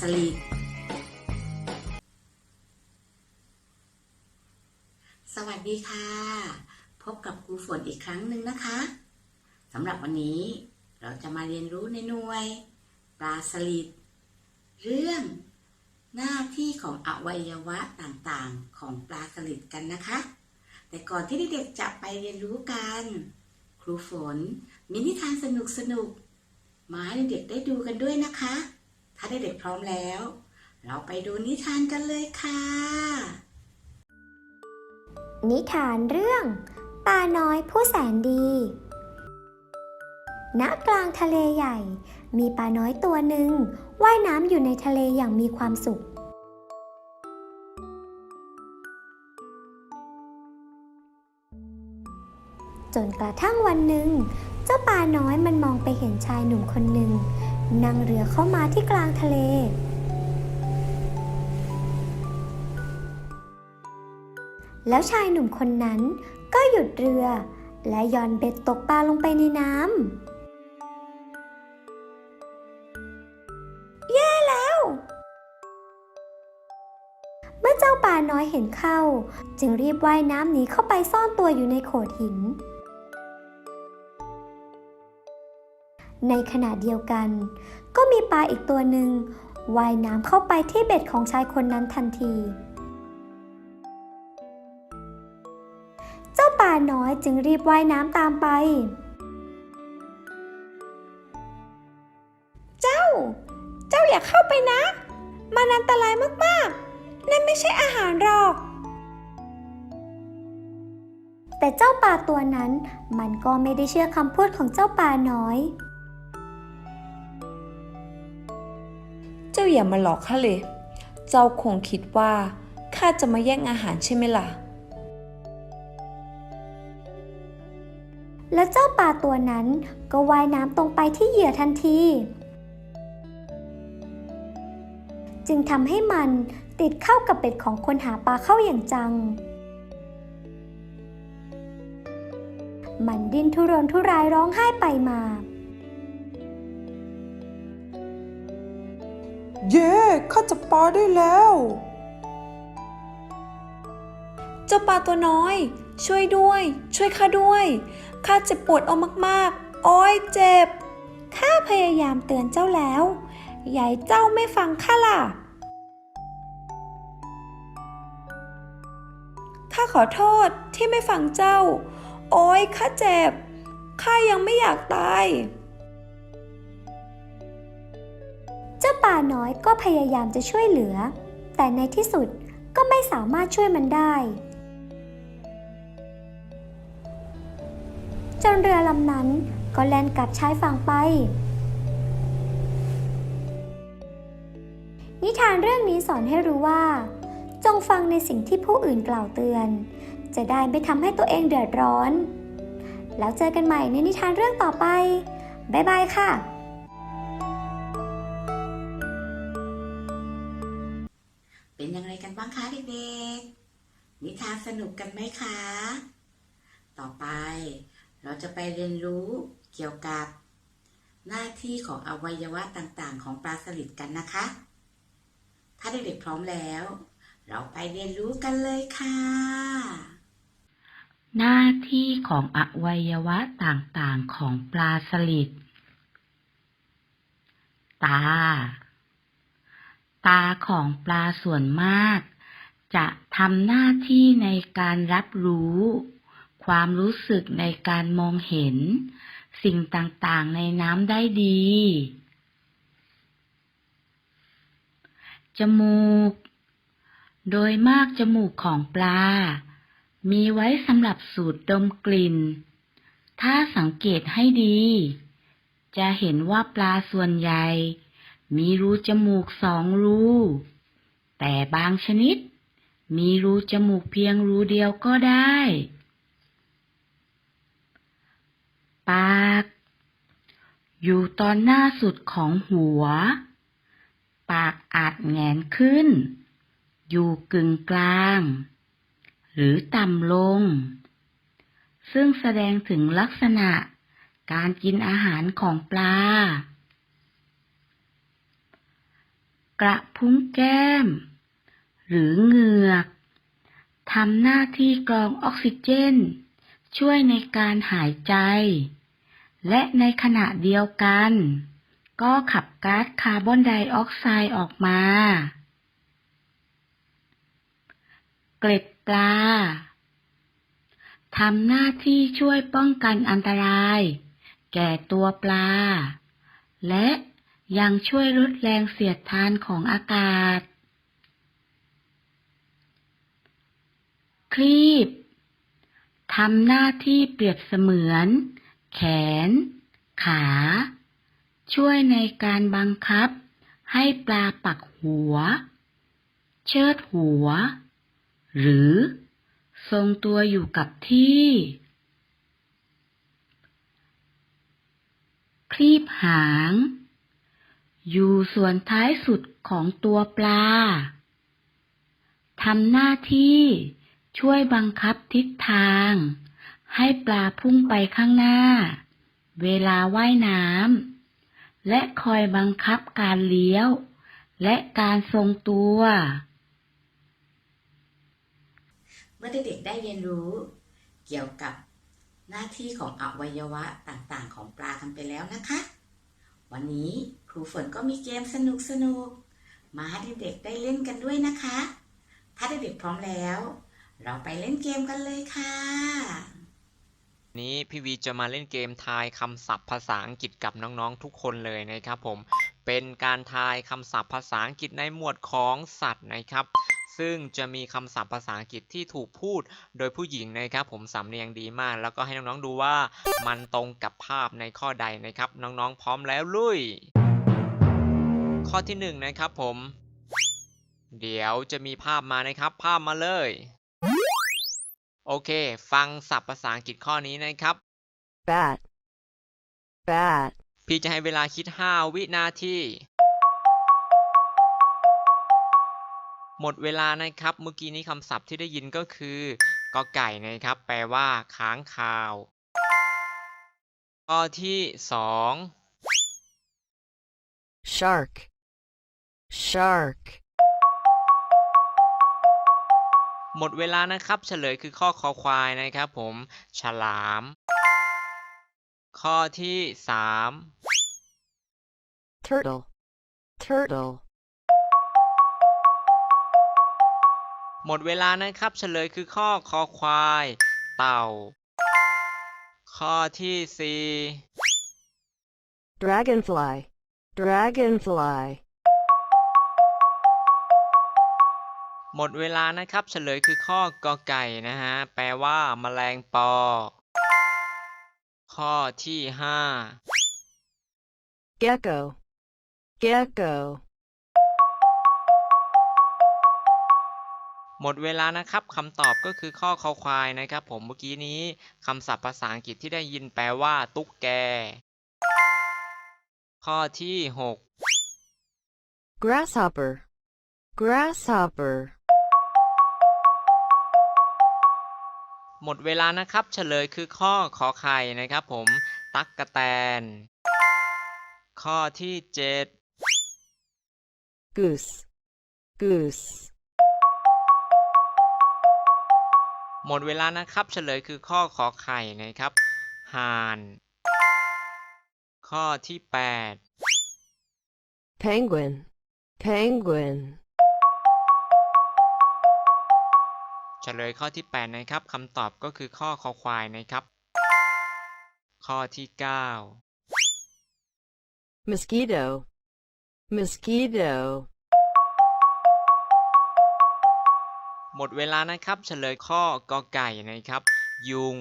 ลาสลิดสวัสดีค่ะ พบกับครูฝนอีกครั้งหนึ่งนะคะสำหรับวันนี้เราจะมาเรียนรู้ในหน่วย ปลาสลิดเรื่อง หน้าที่ของอวัยวะต่างๆของปลาสลิดกันนะคะ แต่ก่อนที่เด็กๆจะไปเรียนรู้กัน ครูฝนมีนิทานสนุกๆมาให้เด็กๆได้ดูกันด้วยนะคะ ถ้าเด็กๆพร้อมแล้ว เราไปดูนิทานกันเลยค่ะ นิทานเรื่องปลาน้อยผู้แสนดี ณ กลางทะเลใหญ่ มีปลาน้อยตัวหนึ่งว่ายน้ำอยู่ในทะเลอย่างมีความสุข จนกระทั่งวันหนึ่ง เจ้าปลาน้อยมันมองไปเห็นชายหนุ่มคนหนึ่ง นั่งเรือเข้ามาที่กลางทะเล แล้วชายหนุ่มคนนั้นก็หยุดเรือ และย่อนเบ็ดตกปลาลงไปในน้ำแย่แล้ว เมื่อเจ้าปลาน้อยเห็นเข้า จึงรีบว่ายน้ำหนีเข้าไปซ่อนตัวอยู่ในโขดหิน ในขณะเดียวกัน ก็มีปลาอีกตัวหนึ่งว่ายน้ำเข้าไปที่เบ็ดของชายคนนั้นทันที เจ้าป่าน้อยจึงรีบว่ายน้ำตามไป เจ้า เจ้าอย่าเข้าไปนะ มันอันตรายมากๆ นั่นไม่ใช่อาหารหรอก แต่เจ้าป่าตัวนั้นมันก็ไม่ได้เชื่อคำพูดของเจ้าป่าน้อย อย่ามาหลอกข้าเลย เจ้าคงคิดว่าข้าจะมาแย่งอาหารใช่ไหมล่ะ และเจ้าปลาตัวนั้นก็ว่ายน้ำตรงไปที่เหยื่อทันที จึงทำให้มันติดเข้ากับเบ็ดของคนหาปลาเข้าอย่างจัง มันดิ้นทุรนทุรายร้องไห้ไปมา เย้ข้าจะปลาได้แล้ว เจ้าปลาตัวน้อย ช่วยด้วย ช่วยข้าด้วยข้าเจ็บปวดเอามากๆ โอ้ยเจ็บข้าพยายามเตือนเจ้าแล้วใหญ่เจ้าไม่ฟังข้าล่ะข้าขอโทษที่ไม่ฟังเจ้า โอ้ยข้าเจ็บข้ายังไม่อยากตาย เจ้าป่าน้อยก็พยายามจะช่วยเหลือ แต่ในที่สุดก็ไม่สามารถช่วยมันได้ จนเรือลำนั้นก็แล่นกลับชายฝั่งไป นิทานเรื่องนี้สอนให้รู้ว่า จงฟังในสิ่งที่ผู้อื่นกล่าวเตือน จะได้ไม่ทำให้ตัวเองเดือดร้อน แล้วเจอกันใหม่ในนิทานเรื่องต่อไป บ๊ายบายค่ะ บ้างคะเด็กๆ นิทานสนุกกันไหมคะ ต่อไปเราจะไปเรียนรู้เกี่ยวกับ หน้าที่ของอวัยวะต่างๆ ของปลาสลิดกันนะคะ ถ้าเด็กๆพร้อมแล้ว เราไปเรียนรู้กันเลยค่ะ หน้าที่ของอวัยวะต่างๆ ของปลาสลิดตา ตาของปลาส่วนมาก จะทำหน้าที่ในการรับรู้ ความรู้สึกในการมองเห็น สิ่งต่างๆในน้ำได้ดี จมูก โดยมากจมูกของปลา มีไว้สำหรับสูดดมกลิ่น ถ้าสังเกตให้ดี จะเห็นว่าปลาส่วนใหญ่ มีรูจมูกสองรู แต่บางชนิด มีรูจมูกเพียงรูเดียวก็ได้ ปาก อยู่ตอนหน้าสุดของหัว ปากอาจแงนขึ้น อยู่กึ่งกลาง หรือต่ำลง ซึ่งแสดงถึงลักษณะการกินอาหารของปลา กระพุ้งแก้ม หรือเหงือก ทำหน้าที่กรองออกซิเจน ช่วยในการหายใจ และในขณะเดียวกัน ก็ขับก๊าซคาร์บอนไดออกไซด์ออกมา เกล็ดปลาทำหน้าที่ช่วยป้องกันอันตราย แก่ตัวปลา และยังช่วยลดแรงเสียดทานของอากาศ ครีบทำหน้าที่เปรียบเสมือน แขน ขา ช่วยในการบังคับ ให้ปลาปักหัว เชิดหัว หรือ ทรงตัวอยู่กับที่ คลีบหาง อยู่ส่วนท้ายสุดของตัวปลาทำหน้าที่ ช่วยบังคับทิศทาง ให้ปลาพุ่งไปข้างหน้า เวลาว่ายน้ำและคอยบังคับการเลี้ยว และการทรงตัว เมื่อเด็กๆได้เรียนรู้ เกี่ยวกับหน้าที่ของอวัยวะต่างๆ ของปลากันไปแล้วนะคะ วันนี้ครูฝนก็มีเกมสนุกๆมาให้เด็กๆได้เล่นกันด้วยนะคะ ถ้าเด็กๆพร้อมแล้ว เราไปเล่นเกมกันเลยค่ะ นี้พี่วีจะมาเล่นเกมทายคำศัพท์ภาษาอังกฤษกับน้องๆทุกคนเลยนะครับผม เป็นการทายคำศัพท์ภาษาอังกฤษในหมวดของสัตว์นะครับ ซึ่งจะมีคำศัพท์ภาษาอังกฤษที่ถูกพูดโดยผู้หญิงนะครับ ผมสำเนียงดีมาก แล้วก็ให้น้องๆดูว่ามันตรงกับภาพในข้อใดนะครับ น้องๆพร้อมแล้วลุย ข้อที่หนึ่งนะครับผม เดี๋ยวจะมีภาพมานะครับ ภาพมาเลย โอเค ฟังศัพท์ภาษาอังกฤษข้อนี้นะครับ bat bat พี่จะให้เวลาคิด 5 วินาที หมดเวลานะครับ เมื่อกี้นี้คำศัพท์ที่ได้ยินก็คือกอไก่นะครับ แปลว่าค้างคาว ข้อที่ 2 shark shark หมดเวลานะครับ เฉลยคือข้อคอควายนะครับผมฉลาม ข้อที่ 3 turtle turtle หมดเวลานะครับ เฉลยคือข้อคอควาย เต่า ข้อที่ 4 dragonfly dragonfly มดเวลานะครับ เฉลยคือข้อกอไก่นะฮะ แปลว่าแมลงปอ ข้อที่ gecko gecko 5หมดเวลานะครับคำตอบก็คือข้อคอควายนะครับ ผมเมื่อกี้นี้คำศัพท์ภาษาอังกฤษที่ได้ยินแปลว่า ตุ๊กแก ข้อที่ 6 grasshopper grasshopper หมดเวลานะครับ เฉลยคือข้อขอไข่นะครับผม ตั๊กกะแตน ข้อที่7 goose goose หมดเวลานะครับ เฉลยคือข้อขอไข่นะครับห่าน ข้อที่ 8 penguin penguin เฉลยข้อที่ 8 นะครับคำตอบก็คือข้อคอควายนะครับ ข้อที่ 9 mosquito mosquito หมดเวลานะครับ เฉลยข้อกอไก่นะครับ ยุง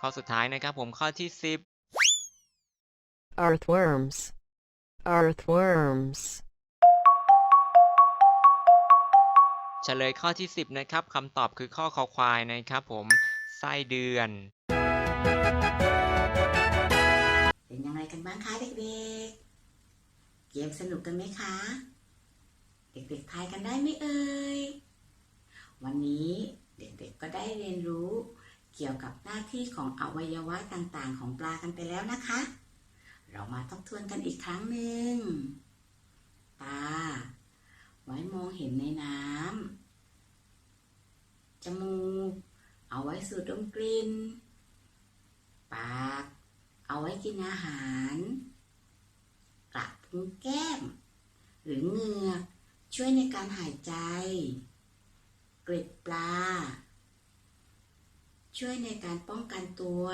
ข้อสุดท้ายนะครับผมข้อที่ 10 earthworms earthworms เฉลยข้อที่ 10 นะครับคำตอบคือข้อคอควายนะครับผมไส้เดือน เป็นยังไงกันบ้างคะเด็กๆ เกมสนุกกันไหมคะ เด็กๆทายกันได้ไหมเอ่ย วันนี้เด็กๆก็ได้เรียนรู้เกี่ยวกับหน้าที่ของอวัยวะต่างๆ ของปลากันไปแล้วนะคะ เรามาทบทวนกันอีกครั้งหนึ่งตา ไว้มองเห็นในน้ำ จมูก เอาไว้สูดดมกลิ่น ปาก เอาไว้กินอาหาร กระพุ้งแก้ม หรือเหงือกช่วยในการหายใจ เกล็ดปลา ช่วยในการป้องกันตัว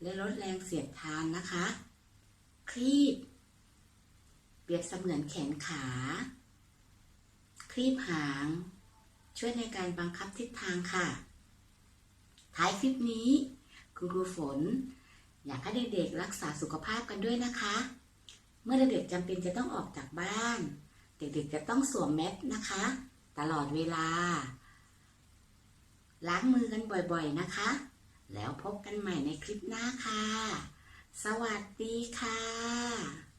และลดแรงเสียดทานนะคะครีบเปรียบเสมือนแขนขา ครีบหาง ช่วยในการบังคับทิศทางค่ะ ท้ายคลิปนี้ คุณครูฝน อยากให้เด็กๆรักษาสุขภาพกันด้วยนะคะ เมื่อเด็กๆจำเป็นจะต้องออกจากบ้าน เด็กๆจะต้องสวมแมสนะคะ ตลอดเวลา ล้างมือกันบ่อยๆนะคะ แล้วพบกันใหม่ในคลิปหน้าค่ะ สวัสดีค่ะ